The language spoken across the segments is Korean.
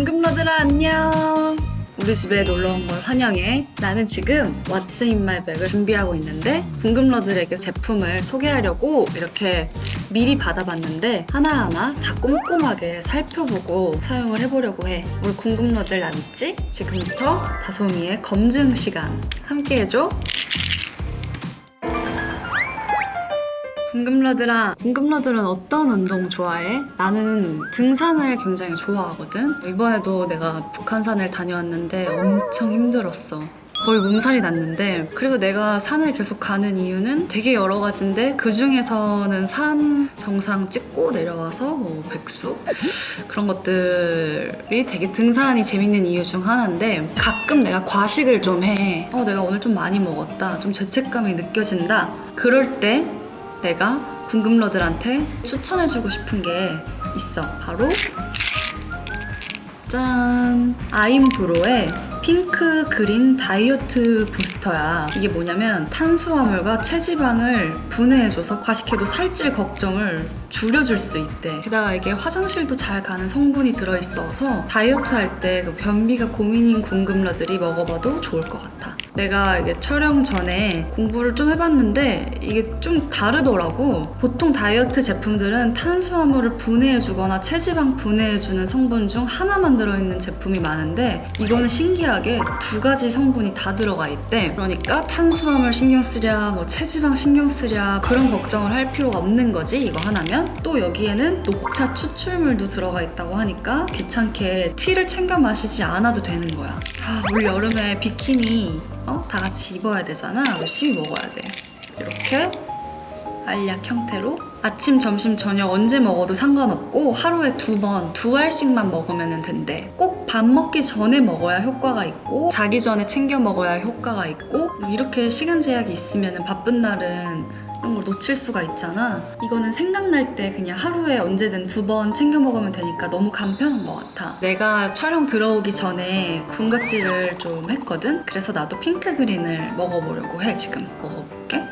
궁금러들아 안녕. 우리 집에 놀러 온 걸 환영해. 나는 지금 왓츠 인마이 백을 준비하고 있는데 궁금러들에게 제품을 소개하려고 이렇게 미리 받아봤는데 하나하나 다 꼼꼼하게 살펴보고 사용을 해보려고 해. 우리 궁금러들 나 믿지? 지금부터 다솜이의 검증 시간 함께 해줘. 궁금러들아, 궁금러들은 어떤 운동 좋아해? 나는 등산을 굉장히 좋아하거든. 이번에도 내가 북한산을 다녀왔는데 엄청 힘들었어. 거의 몸살이 났는데 그래서 내가 산을 계속 가는 이유는 되게 여러 가지인데 그 중에서는 산 정상 찍고 내려와서 뭐 백숙 그런 것들이 되게 등산이 재밌는 이유 중 하나인데 가끔 내가 과식을 좀 해. 어 내가 오늘 좀 많이 먹었다. 좀 죄책감이 느껴진다. 그럴 때 내가 궁금러들한테 추천해주고 싶은 게 있어. 바로 짠! 아임브로의 핑크 그린 다이어트 부스터야. 이게 뭐냐면 탄수화물과 체지방을 분해해줘서 과식해도 살찔 걱정을 줄여줄 수 있대. 게다가 이게 화장실도 잘 가는 성분이 들어있어서 다이어트 할때그 변비가 고민인 궁금러들이 먹어봐도 좋을 것 같아. 내가 이게 촬영 전에 공부를 좀 해봤는데 이게 좀 다르더라고. 보통 다이어트 제품들은 탄수화물을 분해해주거나 체지방 분해해주는 성분 중 하나만 들어있는 제품이 많은데 이거는 신기하게 두 가지 성분이 다 들어가 있대. 그러니까 탄수화물 신경 쓰랴, 뭐 체지방 신경 쓰랴 그런 걱정을 할 필요가 없는 거지 이거 하나면. 또 여기에는 녹차 추출물도 들어가 있다고 하니까 귀찮게 티를 챙겨 마시지 않아도 되는 거야. 아, 올 여름에 비키니 어? 다 같이 입어야 되잖아. 열심히 먹어야 돼. 이렇게 알약 형태로 아침, 점심, 저녁 언제 먹어도 상관없고 하루에 두 번, 두 알씩만 먹으면 된대. 꼭 밥 먹기 전에 먹어야 효과가 있고 자기 전에 챙겨 먹어야 효과가 있고 이렇게 시간 제약이 있으면 바쁜 날은 놓칠 수가 있잖아. 이거는 생각날 때 그냥 하루에 언제든 두 번 챙겨 먹으면 되니까 너무 간편한 것 같아. 내가 촬영 들어오기 전에 군것질을 좀 했거든. 그래서 나도 핑크 그린을 먹어보려고 해 지금. 먹어볼게.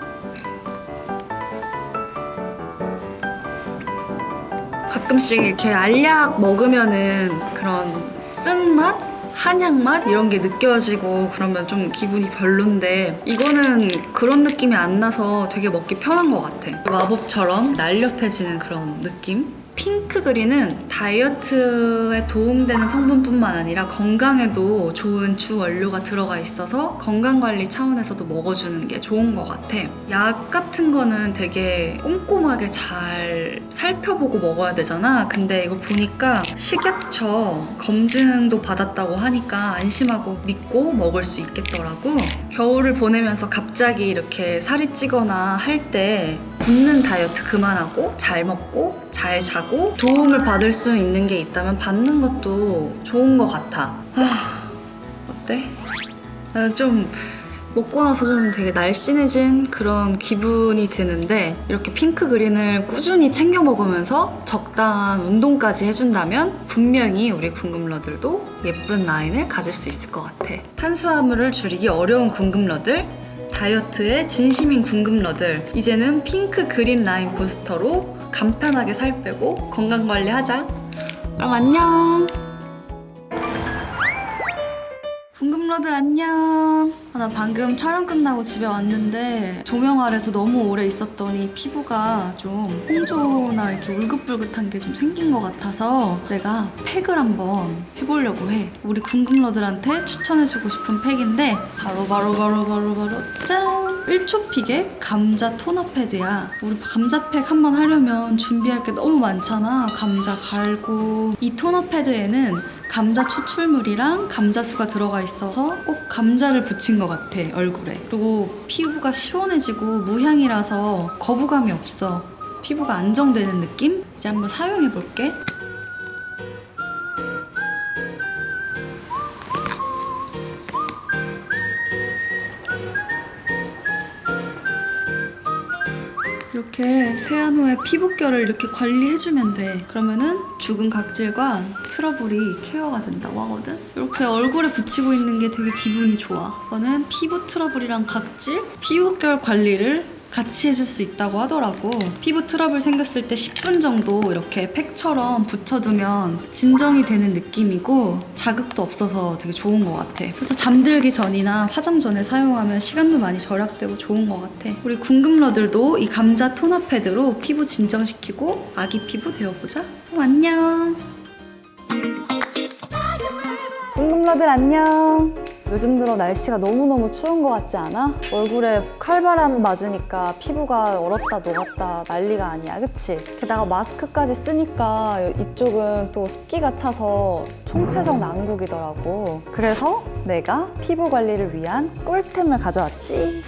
가끔씩 이렇게 알약 먹으면은 그런 쓴맛? 한약맛? 이런 게 느껴지고 그러면 좀 기분이 별론데 이거는 그런 느낌이 안 나서 되게 먹기 편한 것 같아. 마법처럼 날렵해지는 그런 느낌? 핑크 그린은 다이어트에 도움되는 성분뿐만 아니라 건강에도 좋은 주 원료가 들어가 있어서 건강 관리 차원에서도 먹어주는 게 좋은 것 같아. 약 같은 거는 되게 꼼꼼하게 잘 살펴보고 먹어야 되잖아. 근데 이거 보니까 식약처 검증도 받았다고 하니까 안심하고 믿고 먹을 수 있겠더라고. 겨울을 보내면서 갑자기 이렇게 살이 찌거나 할 때 굶는 다이어트 그만하고 잘 먹고 잘 자고 도움을 받을 수 있는 게 있다면 받는 것도 좋은 것 같아. 아, 어때? 나는 좀 먹고 나서 좀 되게 날씬해진 그런 기분이 드는데 이렇게 핑크 그린을 꾸준히 챙겨 먹으면서 적당한 운동까지 해준다면 분명히 우리 궁금러들도 예쁜 라인을 가질 수 있을 것 같아. 탄수화물을 줄이기 어려운 궁금러들 다이어트에 진심인 궁금러들 이제는 핑크 그린 라인 부스터로 간편하게 살 빼고 건강 관리하자. 그럼 안녕. 궁금러들 안녕. 아, 나 방금 촬영 끝나고 집에 왔는데 조명 아래서 너무 오래 있었더니 피부가 좀 홍조나 이렇게 울긋불긋한 게 좀 생긴 것 같아서 내가 팩을 한번 해보려고 해. 우리 궁금러들한테 추천해주고 싶은 팩인데 바로 바로 바로 바로 바로 짠! 1초 픽의 감자 토너 패드야. 우리 감자 팩 한 번 하려면 준비할 게 너무 많잖아. 감자 갈고 이 토너 패드에는 감자 추출물이랑 감자수가 들어가 있어서 꼭 감자를 붙인 것 같아 얼굴에. 그리고 피부가 시원해지고 무향이라서 거부감이 없어. 피부가 안정되는 느낌? 이제 한번 사용해 볼게 이렇게 세안 후에 피부결을 이렇게 관리해주면 돼. 그러면은 죽은 각질과 트러블이 케어가 된다고 하거든. 이렇게 얼굴에 붙이고 있는 게 되게 기분이 좋아. 이거는 피부 트러블이랑 각질, 피부결 관리를 같이 해줄 수 있다고 하더라고. 피부 트러블 생겼을 때 10분 정도 이렇게 팩처럼 붙여두면 진정이 되는 느낌이고 자극도 없어서 되게 좋은 것 같아. 그래서 잠들기 전이나 화장 전에 사용하면 시간도 많이 절약되고 좋은 것 같아. 우리 궁금러들도 이 감자 토너 패드로 피부 진정시키고 아기 피부 되어보자. 그럼 안녕. 궁금러들 안녕. 요즘 들어 날씨가 너무너무 추운 것 같지 않아? 얼굴에 칼바람 맞으니까 피부가 얼었다 녹았다 난리가 아니야, 그치? 게다가 마스크까지 쓰니까 이쪽은 또 습기가 차서 총체적 난국이더라고. 그래서 내가 피부 관리를 위한 꿀템을 가져왔지.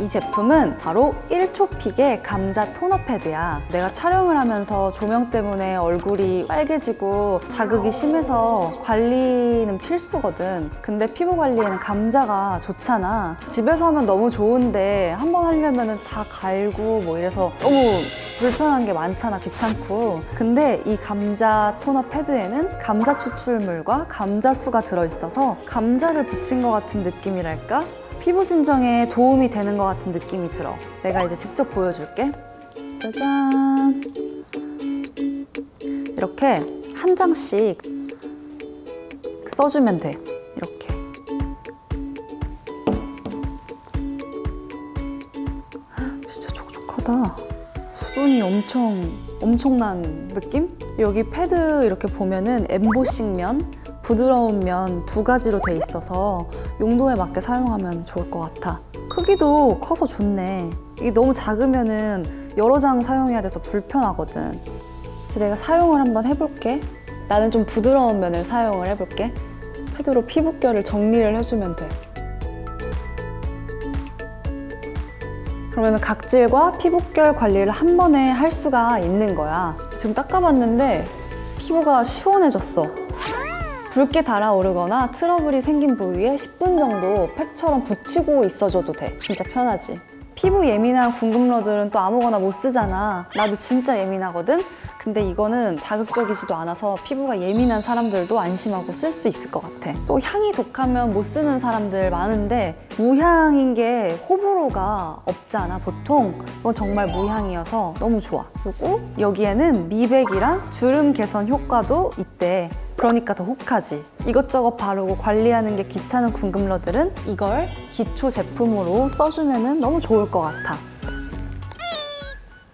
짠! 이 제품은 바로 1초픽의 감자 토너 패드야. 내가 촬영을 하면서 조명 때문에 얼굴이 빨개지고 자극이 심해서 관리는 필수거든. 근데 피부 관리에는 감자가 좋잖아. 집에서 하면 너무 좋은데 한 번 하려면 다 갈고 뭐 이래서 너무 불편한 게 많잖아, 귀찮고. 근데 이 감자 토너 패드에는 감자 추출물과 감자수가 들어있어서 감자를 붙인 것 같은 느낌이랄까? 피부 진정에 도움이 되는 것 같은 느낌이 들어. 내가 이제 직접 보여줄게. 짜잔. 이렇게 한 장씩 써주면 돼. 이렇게. 진짜 촉촉하다. 수분이 엄청 엄청난 느낌? 여기 패드 이렇게 보면은 엠보싱 면, 부드러운 면 두 가지로 돼 있어서 용도에 맞게 사용하면 좋을 것 같아. 크기도 커서 좋네. 이게 너무 작으면은 여러 장 사용해야 돼서 불편하거든. 그래서 내가 사용을 한번 해볼게. 나는 좀 부드러운 면을 사용을 해볼게. 패드로 피부결을 정리를 해주면 돼. 그러면 각질과 피부결 관리를 한 번에 할 수가 있는 거야. 지금 닦아봤는데 피부가 시원해졌어. 붉게 달아오르거나 트러블이 생긴 부위에 10분 정도 팩처럼 붙이고 있어줘도 돼. 진짜 편하지. 피부 예민한 궁금러들은 또 아무거나 못 쓰잖아. 나도 진짜 예민하거든? 근데 이거는 자극적이지도 않아서 피부가 예민한 사람들도 안심하고 쓸 수 있을 것 같아. 또 향이 독하면 못 쓰는 사람들 많은데 무향인 게 호불호가 없잖아, 보통. 이건 정말 무향이어서 너무 좋아. 그리고 여기에는 미백이랑 주름 개선 효과도 있대. 그러니까 더 혹하지. 이것저것 바르고 관리하는 게 귀찮은 궁금러들은 이걸 기초 제품으로 써주면 너무 좋을 것 같아.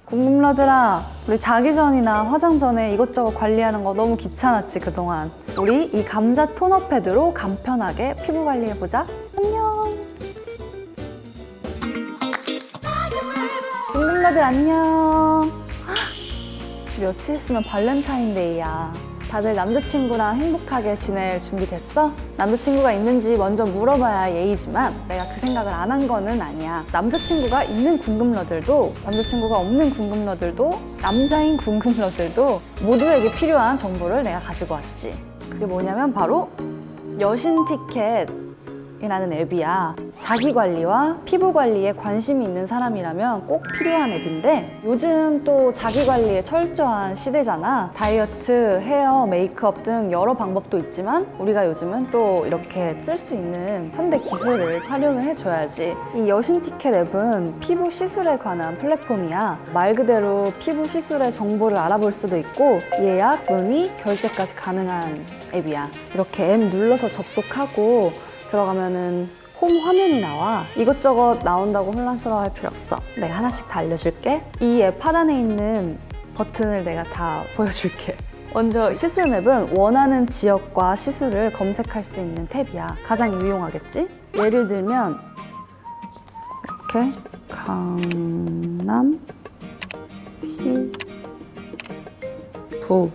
궁금러들아, 우리 자기 전이나 화장 전에 이것저것 관리하는 거 너무 귀찮았지, 그동안. 우리 이 감자 토너 패드로 간편하게 피부 관리해보자. 안녕! 궁금러들 안녕! 헉, 며칠 있으면 발렌타인데이야. 다들 남자친구랑 행복하게 지낼 준비 됐어? 남자친구가 있는지 먼저 물어봐야 예의지만 내가 그 생각을 안 한 거는 아니야. 남자친구가 있는 궁금러들도 남자친구가 없는 궁금러들도 남자인 궁금러들도 모두에게 필요한 정보를 내가 가지고 왔지. 그게 뭐냐면 바로 여신 티켓 이라는 앱이야. 자기 관리와 피부 관리에 관심이 있는 사람이라면 꼭 필요한 앱인데 요즘 또 자기 관리에 철저한 시대잖아. 다이어트, 헤어, 메이크업 등 여러 방법도 있지만 우리가 요즘은 또 이렇게 쓸 수 있는 현대 기술을 활용을 해줘야지. 이 여신 티켓 앱은 피부 시술에 관한 플랫폼이야. 말 그대로 피부 시술의 정보를 알아볼 수도 있고 예약, 문의, 결제까지 가능한 앱이야. 이렇게 앱 눌러서 접속하고 들어가면은 홈 화면이 나와. 이것저것 나온다고 혼란스러워할 필요 없어. 내가 하나씩 다 알려줄게. 이 앱 하단에 있는 버튼을 내가 다 보여줄게. 먼저 시술 맵은 원하는 지역과 시술을 검색할 수 있는 탭이야. 가장 유용하겠지? 예를 들면 이렇게 강남 피부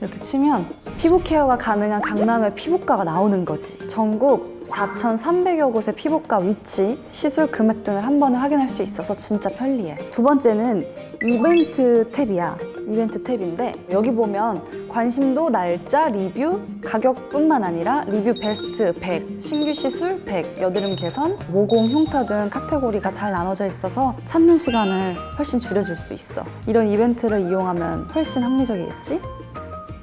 이렇게 치면 피부 케어가 가능한 강남의 피부과가 나오는 거지. 전국 4,300여 곳의 피부과 위치, 시술 금액 등을 한 번에 확인할 수 있어서 진짜 편리해. 두 번째는 이벤트 탭이야. 이벤트 탭인데 여기 보면 관심도, 날짜, 리뷰, 가격뿐만 아니라 리뷰 베스트 100, 신규 시술 100, 여드름 개선, 모공 흉터 등 카테고리가 잘 나눠져 있어서 찾는 시간을 훨씬 줄여줄 수 있어. 이런 이벤트를 이용하면 훨씬 합리적이겠지?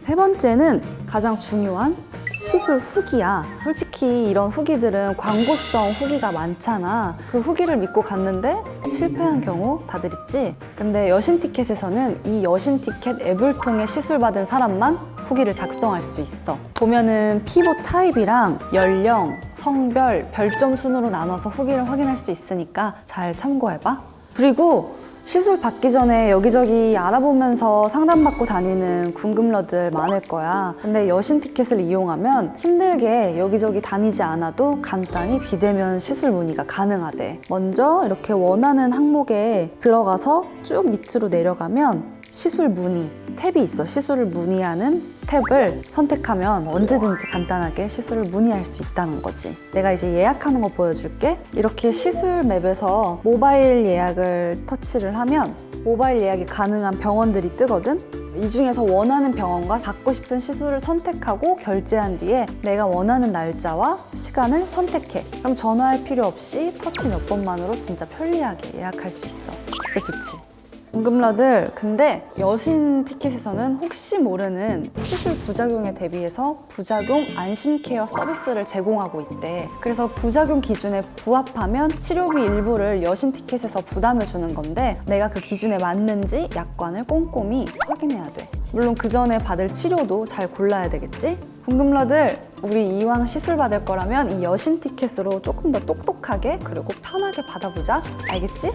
세 번째는 가장 중요한 시술 후기야. 솔직히 이런 후기들은 광고성 후기가 많잖아. 그 후기를 믿고 갔는데 실패한 경우 다들 있지? 근데 여신 티켓에서는 이 여신 티켓 앱을 통해 시술 받은 사람만 후기를 작성할 수 있어. 보면은 피부 타입이랑 연령, 성별, 별점 순으로 나눠서 후기를 확인할 수 있으니까 잘 참고해봐. 그리고 시술 받기 전에 여기저기 알아보면서 상담받고 다니는 궁금러들 많을 거야. 근데 여신 티켓을 이용하면 힘들게 여기저기 다니지 않아도 간단히 비대면 시술 문의가 가능하대. 먼저 이렇게 원하는 항목에 들어가서 쭉 밑으로 내려가면 시술 문의 탭이 있어. 시술을 문의하는 탭을 선택하면 언제든지 간단하게 시술을 문의할 수 있다는 거지. 내가 이제 예약하는 거 보여줄게. 이렇게 시술 맵에서 모바일 예약을 터치를 하면 모바일 예약이 가능한 병원들이 뜨거든. 이 중에서 원하는 병원과 받고 싶은 시술을 선택하고 결제한 뒤에 내가 원하는 날짜와 시간을 선택해. 그럼 전화할 필요 없이 터치 몇 번만으로 진짜 편리하게 예약할 수 있어. 진짜 좋지? 궁금러들. 근데 여신 티켓에서는 혹시 모르는 시술 부작용에 대비해서 부작용 안심 케어 서비스를 제공하고 있대. 그래서 부작용 기준에 부합하면 치료비 일부를 여신 티켓에서 부담해 주는 건데 내가 그 기준에 맞는지 약관을 꼼꼼히 확인해야 돼. 물론 그 전에 받을 치료도 잘 골라야 되겠지? 궁금러들 우리 이왕 시술 받을 거라면 이 여신 티켓으로 조금 더 똑똑하게 그리고 편하게 받아보자. 알겠지?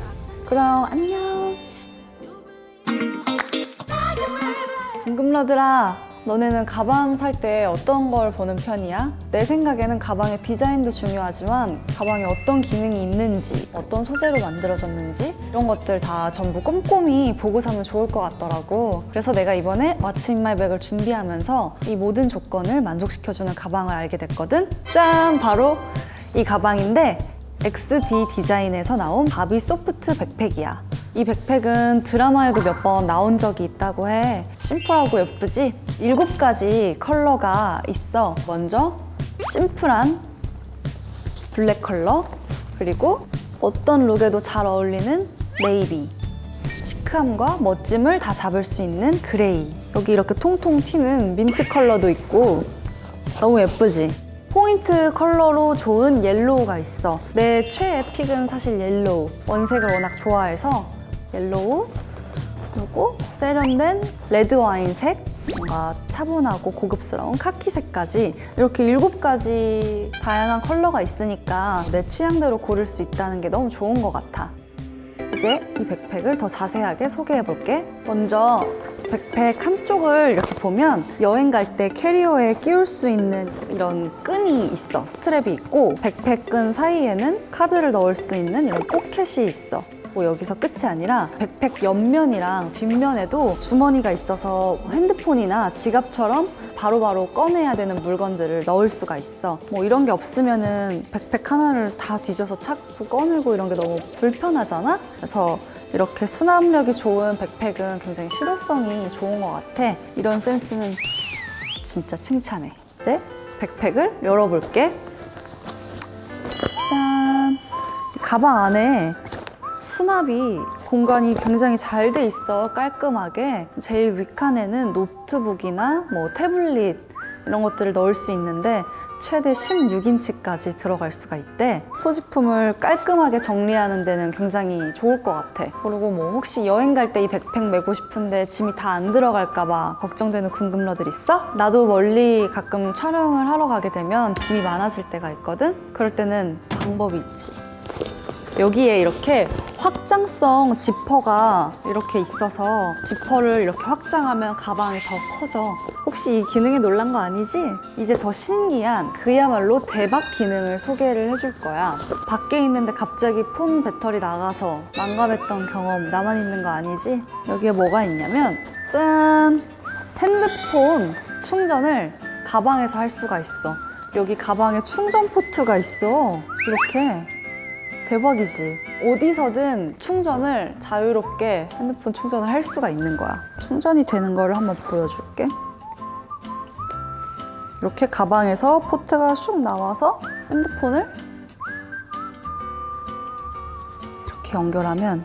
그럼 안녕 궁금러들아, 너네는 가방 살 때 어떤 걸 보는 편이야? 내 생각에는 가방의 디자인도 중요하지만 가방에 어떤 기능이 있는지, 어떤 소재로 만들어졌는지 이런 것들 다 전부 꼼꼼히 보고 사면 좋을 것 같더라고. 그래서 내가 이번에 bag을 준비하면서 이 모든 조건을 만족시켜주는 가방을 알게 됐거든? 짠! 바로 이 가방인데 XD 디자인에서 나온 바비 소프트 백팩이야. 이 백팩은 드라마에도 몇 번 나온 적이 있다고 해. 심플하고 예쁘지? 일곱 가지 컬러가 있어. 먼저 심플한 블랙 컬러, 그리고 어떤 룩에도 잘 어울리는 네이비, 시크함과 멋짐을 다 잡을 수 있는 그레이. 여기 이렇게 통통 튀는 민트 컬러도 있고 너무 예쁘지? 포인트 컬러로 좋은 옐로우가 있어. 내 최애 픽은 사실 옐로우. 원색을 워낙 좋아해서 옐로우 그리고 세련된 레드 와인색 뭔가 차분하고 고급스러운 카키색까지 이렇게 일곱 가지 다양한 컬러가 있으니까 내 취향대로 고를 수 있다는 게 너무 좋은 것 같아. 이제 이 백팩을 더 자세하게 소개해 볼게. 먼저 백팩 한쪽을 이렇게 보면 여행 갈 때 캐리어에 끼울 수 있는 이런 끈이 있어. 스트랩이 있고 백팩 끈 사이에는 카드를 넣을 수 있는 이런 포켓이 있어. 뭐 여기서 끝이 아니라 백팩 옆면이랑 뒷면에도 주머니가 있어서 핸드폰이나 지갑처럼 바로 바로 꺼내야 되는 물건들을 넣을 수가 있어. 뭐 이런 게 없으면은 백팩 하나를 다 뒤져서 찾고 꺼내고 이런 게 너무 불편하잖아? 그래서 이렇게 수납력이 좋은 백팩은 굉장히 실용성이 좋은 것 같아. 이런 센스는 진짜 칭찬해. 이제 백팩을 열어볼게. 짠! 가방 안에 수납이 공간이 굉장히 잘 돼 있어 깔끔하게. 제일 윗칸에는 노트북이나 뭐 태블릿 이런 것들을 넣을 수 있는데 최대 16인치까지 들어갈 수가 있대. 소지품을 깔끔하게 정리하는 데는 굉장히 좋을 것 같아. 그리고 뭐 혹시 여행 갈 때 이 백팩 메고 싶은데 짐이 다 안 들어갈까 봐 걱정되는 궁금러들 있어? 나도 멀리 가끔 촬영을 하러 가게 되면 짐이 많아질 때가 있거든? 그럴 때는 방법이 있지 여기에 이렇게 확장성 지퍼가 이렇게 있어서 지퍼를 이렇게 확장하면 가방이 더 커져. 혹시 이 기능에 놀란 거 아니지? 이제 더 신기한 그야말로 대박 기능을 소개를 해줄 거야. 밖에 있는데 갑자기 폰 배터리 나가서 난감했던 경험 나만 있는 거 아니지? 여기에 뭐가 있냐면 짠! 핸드폰 충전을 가방에서 할 수가 있어. 여기 가방에 충전 포트가 있어. 이렇게. 대박이지. 어디서든 충전을 자유롭게 핸드폰 충전을 할 수가 있는 거야. 충전이 되는 거를 한번 보여줄게. 이렇게 가방에서 포트가 쑥 나와서 핸드폰을 이렇게 연결하면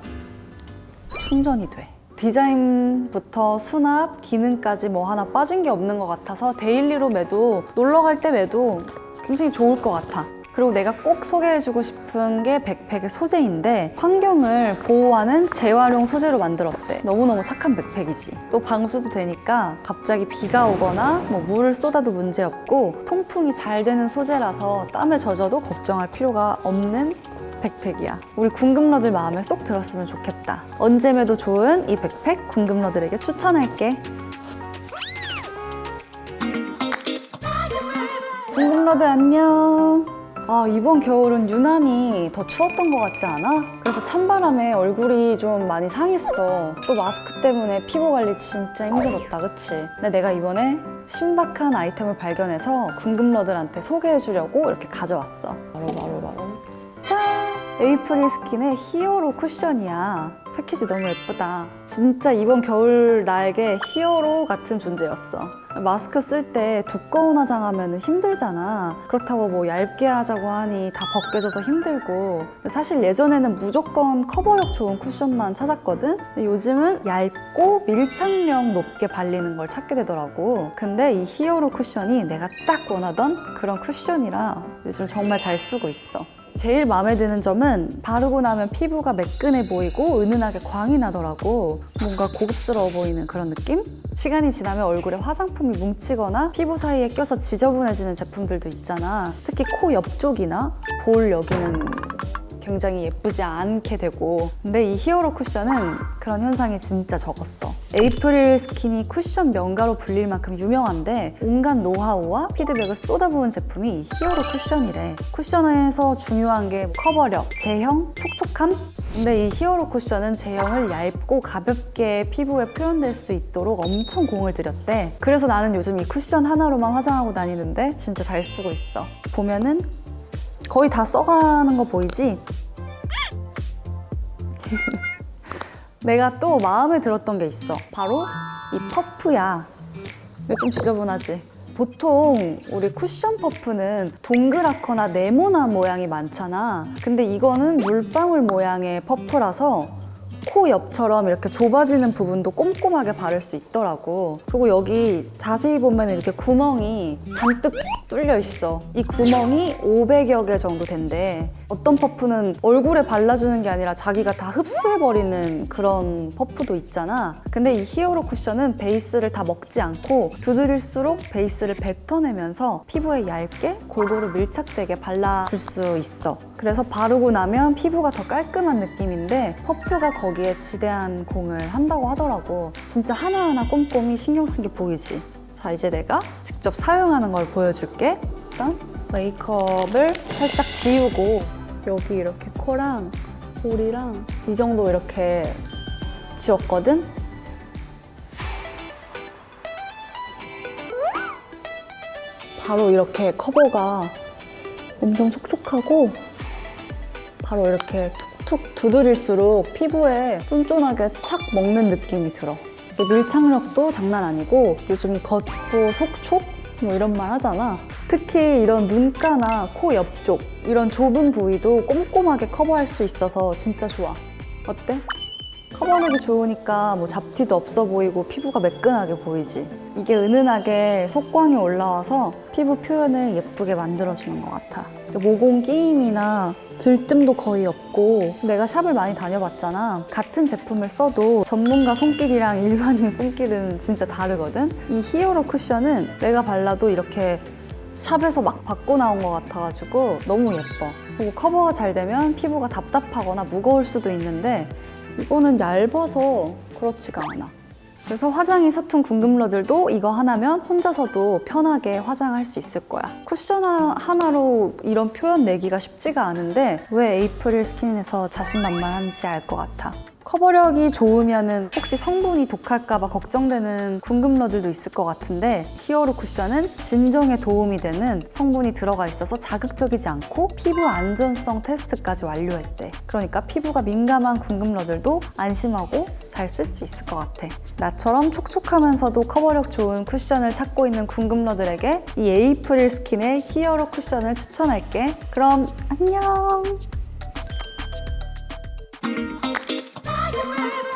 충전이 돼. 디자인부터 수납, 기능까지 뭐 하나 빠진 게 없는 것 같아서 데일리로 매도 놀러 갈 때 매도 굉장히 좋을 것 같아. 그리고 내가 꼭 소개해주고 싶은 게 백팩의 소재인데 환경을 보호하는 재활용 소재로 만들었대. 너무너무 착한 백팩이지. 또 방수도 되니까 갑자기 비가 오거나 뭐 물을 쏟아도 문제없고 통풍이 잘 되는 소재라서 땀에 젖어도 걱정할 필요가 없는 백팩이야. 우리 궁금러들 마음에 쏙 들었으면 좋겠다. 언제 매도 좋은 이 백팩 궁금러들에게 추천할게. 궁금러들 안녕. 아, 이번 겨울은 유난히 더 추웠던 것 같지 않아? 그래서 찬바람에 얼굴이 좀 많이 상했어. 또 마스크 때문에 피부 관리 진짜 힘들었다, 그치? 근데 내가 이번에 신박한 아이템을 발견해서 궁금러들한테 소개해주려고 이렇게 가져왔어. 바로, 바로, 바로. 짠! 에이프릴 스킨의 히어로 쿠션이야. 패키지 너무 예쁘다. 진짜 이번 겨울 나에게 히어로 같은 존재였어. 마스크 쓸 때 두꺼운 화장하면 힘들잖아. 그렇다고 뭐 얇게 하자고 하니 다 벗겨져서 힘들고. 사실 예전에는 무조건 커버력 좋은 쿠션만 찾았거든? 요즘은 얇고 밀착력 높게 발리는 걸 찾게 되더라고. 근데 이 히어로 쿠션이 내가 딱 원하던 그런 쿠션이라 요즘 정말 잘 쓰고 있어. 제일 마음에 드는 점은 바르고 나면 피부가 매끈해 보이고 은은하게 광이 나더라고. 뭔가 고급스러워 보이는 그런 느낌? 시간이 지나면 얼굴에 화장품이 뭉치거나 피부 사이에 껴서 지저분해지는 제품들도 있잖아. 특히 코 옆쪽이나 볼 여기는 굉장히 예쁘지 않게 되고. 근데 이 히어로 쿠션은 그런 현상이 진짜 적었어. 에이프릴 스킨이 쿠션 명가로 불릴 만큼 유명한데 온갖 노하우와 피드백을 쏟아부은 제품이 이 히어로 쿠션이래. 쿠션에서 중요한 게 커버력, 제형, 촉촉함? 근데 이 히어로 쿠션은 제형을 얇고 가볍게 피부에 표현될 수 있도록 엄청 공을 들였대. 그래서 나는 요즘 이 쿠션 하나로만 화장하고 다니는데 진짜 잘 쓰고 있어. 보면은 거의 다 써가는 거 보이지? 내가 또 마음에 들었던 게 있어. 바로 이 퍼프야. 이거 좀 지저분하지? 보통 우리 쿠션 퍼프는 동그랗거나 네모난 모양이 많잖아. 근데 이거는 물방울 모양의 퍼프라서 코 옆처럼 이렇게 좁아지는 부분도 꼼꼼하게 바를 수 있더라고. 그리고 여기 자세히 보면 이렇게 구멍이 잔뜩 뚫려 있어. 이 구멍이 500여 개 정도 된대. 어떤 퍼프는 얼굴에 발라주는 게 아니라 자기가 다 흡수해버리는 그런 퍼프도 있잖아. 근데 이 히어로 쿠션은 베이스를 다 먹지 않고 두드릴수록 베이스를 뱉어내면서 피부에 얇게 골고루 밀착되게 발라줄 수 있어. 그래서 바르고 나면 피부가 더 깔끔한 느낌인데 퍼프가 거기에 지대한 공을 한다고 하더라고. 진짜 하나하나 꼼꼼히 신경 쓴 게 보이지? 자, 이제 내가 직접 사용하는 걸 보여줄게. 일단 메이크업을 살짝 지우고 여기 이렇게 코랑 볼이랑 이 정도 이렇게 지웠거든? 바로 이렇게 커버가 엄청 촉촉하고 바로 이렇게 툭툭 두드릴수록 피부에 쫀쫀하게 착 먹는 느낌이 들어. 밀착력도 장난 아니고 요즘 겉보 속촉? 뭐 이런 말 하잖아. 특히 이런 눈가나 코 옆쪽 이런 좁은 부위도 꼼꼼하게 커버할 수 있어서 진짜 좋아. 어때? 커버력이 좋으니까 뭐 잡티도 없어 보이고 피부가 매끈하게 보이지. 이게 은은하게 속광이 올라와서 피부 표현을 예쁘게 만들어주는 것 같아. 모공 끼임이나 들뜸도 거의 없고 내가 샵을 많이 다녀봤잖아. 같은 제품을 써도 전문가 손길이랑 일반인 손길은 진짜 다르거든. 이 히어로 쿠션은 내가 발라도 이렇게 샵에서 막 받고 나온 것 같아가지고 너무 예뻐. 그리고 커버가 잘 되면 피부가 답답하거나 무거울 수도 있는데 이거는 얇아서 그렇지가 않아. 그래서 화장이 서툰 궁금러들도 이거 하나면 혼자서도 편하게 화장할 수 있을 거야. 쿠션 하- 하나로 이런 표현 내기가 쉽지가 않은데 왜 에이프릴 스킨에서 자신만만한지 알 것 같아. 커버력이 좋으면은 혹시 성분이 독할까봐 걱정되는 궁금러들도 있을 것 같은데 히어로 쿠션은 진정에 도움이 되는 성분이 들어가 있어서 자극적이지 않고 피부 안전성 테스트까지 완료했대. 그러니까 피부가 민감한 궁금러들도 안심하고 잘 쓸 수 있을 것 같아. 나처럼 촉촉하면서도 커버력 좋은 쿠션을 찾고 있는 궁금러들에게 이 에이프릴 스킨의 히어로 쿠션을 추천할게. 그럼 안녕!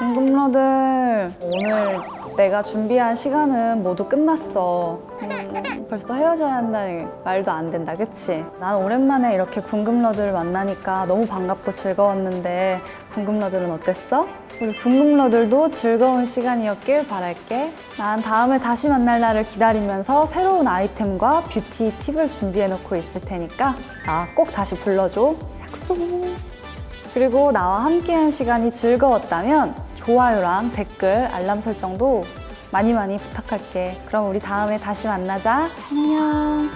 궁금러들 오늘 내가 준비한 시간은 모두 끝났어. 음, 벌써 헤어져야 한다니 말도 안 된다, 그치? 난 오랜만에 이렇게 궁금러들을 만나니까 너무 반갑고 즐거웠는데 궁금러들은 어땠어? 우리 궁금러들도 즐거운 시간이었길 바랄게. 난 다음에 다시 만날 날을 기다리면서 새로운 아이템과 뷰티 팁을 준비해놓고 있을 테니까 나 꼭 다시 불러줘. 약속. 그리고 나와 함께한 시간이 즐거웠다면 좋아요랑 댓글, 알람 설정도 많이 많이 부탁할게. 그럼 우리 다음에 다시 만나자. 안녕.